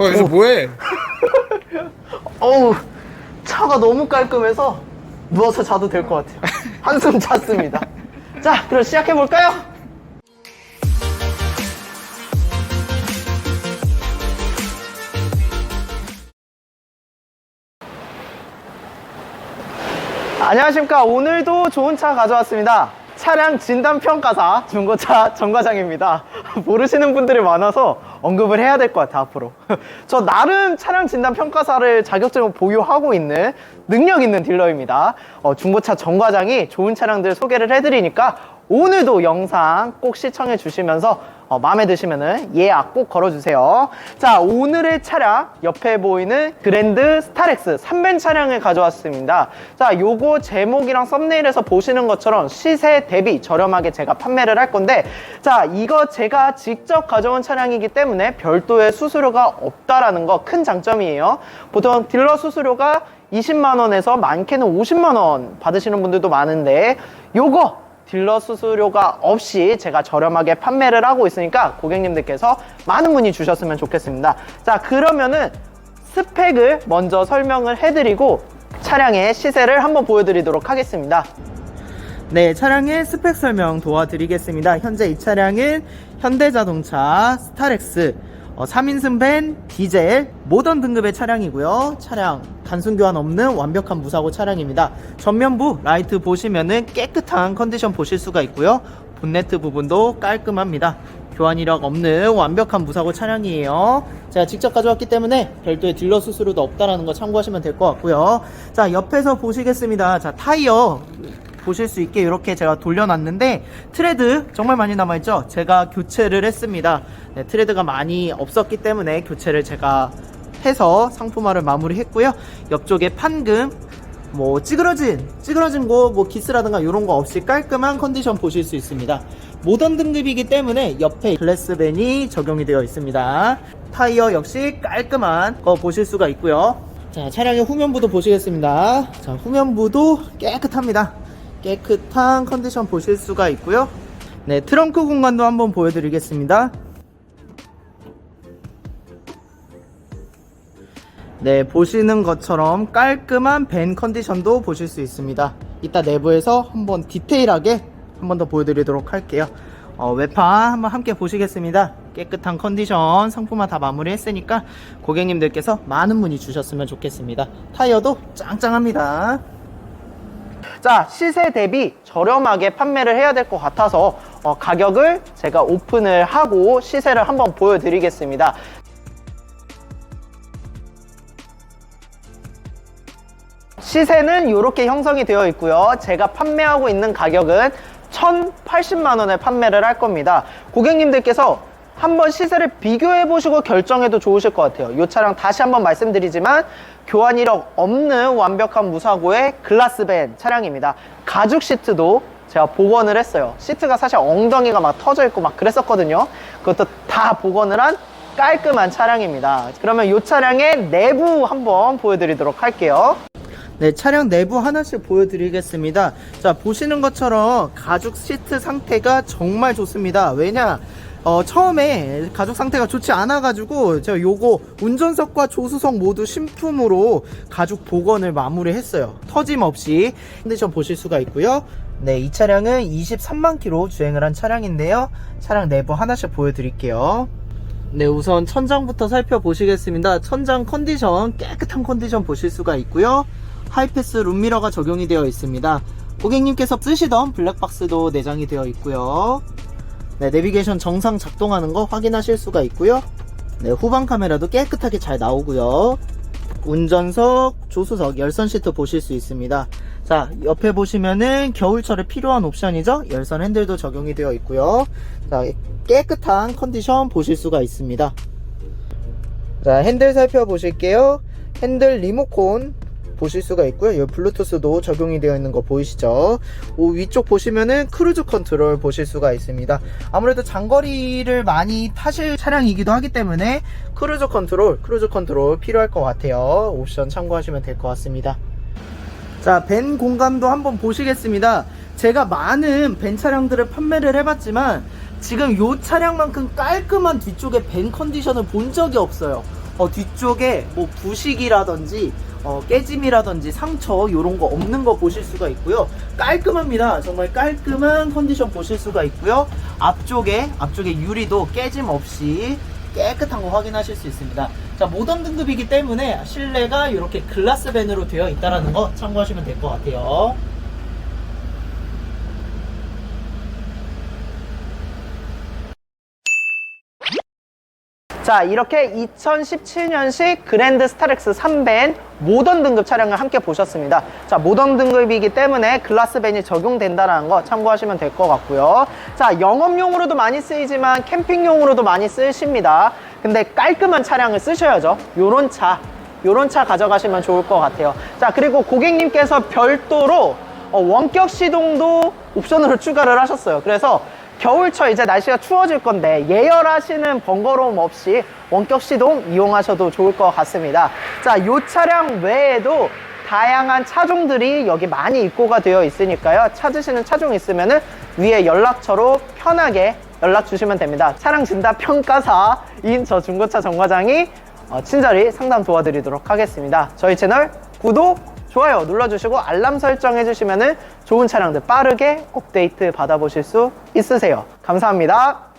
어, 여기서 뭐해? 어우, 차가 너무 깔끔해서 누워서 자도 될 것 같아요. 한숨 잤습니다. 자, 그럼 시작해볼까요? 안녕하십니까. 오늘도 좋은 차 가져왔습니다. 차량 진단평가사 중고차 정과장입니다. 모르시는 분들이 많아서 언급을 해야 될 것 같아요, 앞으로. 저 나름 차량 진단 평가사를 자격증을 보유하고 있는 능력 있는 딜러입니다. 어, 중고차 정과장이 좋은 차량들 소개를 해드리니까 오늘도 영상 꼭 시청해 주시면서 어, 마음에 드시면은 예약 꼭 걸어주세요. 자, 오늘의 차량 옆에 보이는 그랜드 스타렉스 3벤 차량을 가져왔습니다. 자, 요거 제목이랑 썸네일에서 보시는 것처럼 시세 대비 저렴하게 제가 판매를 할 건데 자, 이거 제가 직접 가져온 차량이기 때문에 별도의 수수료가 없다라는 거 큰 장점이에요. 보통 딜러 수수료가 20만 원에서 많게는 50만 원 받으시는 분들도 많은데 요거 딜러 수수료가 없이 제가 저렴하게 판매를 하고 있으니까 고객님들께서 많은 문의 주셨으면 좋겠습니다. 자, 그러면은 스펙을 먼저 설명을 해드리고 차량의 시세를 한번 보여드리도록 하겠습니다. 네, 차량의 스펙 설명 도와드리겠습니다. 현재 이 차량은 현대자동차 스타렉스 어, 3인승 밴 디젤 모던 등급의 차량이고요. 차량 단순 교환 없는 완벽한 무사고 차량입니다. 전면부 라이트 보시면은 깨끗한 컨디션 보실 수가 있고요. 본네트 부분도 깔끔합니다. 교환 이력 없는 완벽한 무사고 차량이에요. 제가 직접 가져왔기 때문에 별도의 딜러 수수료도 없다라는 거 참고하시면 될 것 같고요. 자, 옆에서 보시겠습니다. 자, 타이어 보실 수 있게 이렇게 제가 돌려놨는데 트레드 정말 많이 남아있죠? 제가 교체를 했습니다. 네, 트레드가 많이 없었기 때문에 교체를 제가 해서 상품화를 마무리했고요. 옆쪽에 판금 뭐 찌그러진 찌그러진 거 뭐 기스라든가 이런 거 없이 깔끔한 컨디션 보실 수 있습니다. 모던 등급이기 때문에 옆에 글래스밴이 적용이 되어 있습니다. 타이어 역시 깔끔한 거 보실 수가 있고요. 자 차량의 후면부도 보시겠습니다. 자 후면부도 깨끗합니다 깨끗한 컨디션 보실 수가 있고요. 네, 트렁크 공간도 한번 보여드리겠습니다. 네, 보시는 것처럼 깔끔한 밴 컨디션도 보실 수 있습니다. 이따 내부에서 한번 디테일하게 한번 더 보여드리도록 할게요. 어, 외판 한번 함께 보시겠습니다. 깨끗한 컨디션 상품화 다 마무리했으니까 고객님들께서 많은 문의 주셨으면 좋겠습니다. 타이어도 짱짱합니다. 자 시세 대비 저렴하게 판매를 해야 될 것 같아서 어, 가격을 제가 오픈을 하고 시세를 한번 보여드리겠습니다. 시세는 이렇게 형성이 되어 있고요. 제가 판매하고 있는 가격은 1080만 원에 판매를 할 겁니다. 고객님들께서 한번 시세를 비교해 보시고 결정해도 좋으실 것 같아요 이 차량 다시 한번 말씀드리지만 교환 이력 없는 완벽한 무사고의 글라스밴 차량입니다 가죽 시트도 제가 복원을 했어요 시트가 사실 엉덩이가 막 터져 있고 막 그랬었거든요 그것도 다 복원을 한 깔끔한 차량입니다 그러면 이 차량의 내부 한번 보여드리도록 할게요 네, 차량 내부 하나씩 보여드리겠습니다. 자, 보시는 것처럼 가죽 시트 상태가 정말 좋습니다. 왜냐? 어, 처음에 가죽 상태가 좋지 않아가지고 제가 요거 운전석과 조수석 모두 신품으로 가죽 복원을 마무리했어요. 터짐없이 컨디션 보실 수가 있고요. 네, 이 차량은 23만 킬로 주행을 한 차량인데요. 차량 내부 하나씩 보여드릴게요. 네, 우선 천장부터 살펴보시겠습니다. 천장 컨디션, 깨끗한 컨디션 보실 수가 있고요. 하이패스 룸미러가 적용이 되어 있습니다. 고객님께서 쓰시던 블랙박스도 내장이 되어 있고요. 네, 내비게이션 정상 작동하는 거 확인하실 수가 있고요. 네, 후방 카메라도 깨끗하게 잘 나오고요. 운전석, 조수석, 열선 시트 보실 수 있습니다. 자, 옆에 보시면은 겨울철에 필요한 옵션이죠. 열선 핸들도 적용이 되어 있고요. 자, 깨끗한 컨디션 보실 수가 있습니다. 자, 핸들 살펴보실게요. 핸들 리모콘 보실 수가 있고요. 여기 블루투스도 적용이 되어 있는 거 보이시죠? 오, 위쪽 보시면은 크루즈 컨트롤 보실 수가 있습니다. 아무래도 장거리를 많이 타실 차량이기도 하기 때문에 크루즈 컨트롤, 크루즈 컨트롤 필요할 것 같아요. 옵션 참고하시면 될 것 같습니다. 자, 벤 공간도 한번 보시겠습니다. 제가 많은 벤 차량들을 판매를 해봤지만 지금 이 차량만큼 깔끔한 뒤쪽에 벤 컨디션을 본 적이 없어요. 어, 뒤쪽에 뭐 부식이라든지 어, 깨짐이라든지 상처 이런 거 없는 거 보실 수가 있고요. 깔끔합니다. 정말 깔끔한 컨디션 보실 수가 있고요. 앞쪽에 앞쪽에 유리도 깨짐 없이 깨끗한 거 확인하실 수 있습니다. 자 모던 등급이기 때문에 실내가 이렇게 글라스 밴으로 되어 있다라는 거 참고하시면 될 것 같아요. 자 이렇게 2017년식 그랜드 스타렉스 3밴 모던 등급 차량을 함께 보셨습니다. 자 모던 등급이기 때문에 글라스 밴이 적용된다는 거 참고하시면 될 것 같고요. 자 영업용으로도 많이 쓰이지만 캠핑용으로도 많이 쓰십니다. 근데 깔끔한 차량을 쓰셔야죠. 요런 차 요런 차 가져가시면 좋을 것 같아요. 자 그리고 고객님께서 별도로 어, 원격 시동도 옵션으로 추가를 하셨어요. 그래서 겨울철 이제 날씨가 추워질 건데 예열하시는 번거로움 없이 원격 시동 이용하셔도 좋을 것 같습니다. 자, 이 차량 외에도 다양한 차종들이 여기 많이 입고가 되어 있으니까요. 찾으시는 차종 있으면은 위에 연락처로 편하게 연락 주시면 됩니다. 차량 진단 평가사인 저 중고차 정과장이 어, 친절히 상담 도와드리도록 하겠습니다. 저희 채널 구독, 좋아요 눌러주시고 알람 설정해주시면 좋은 차량들 빠르게 업데이트 받아보실 수 있으세요. 감사합니다.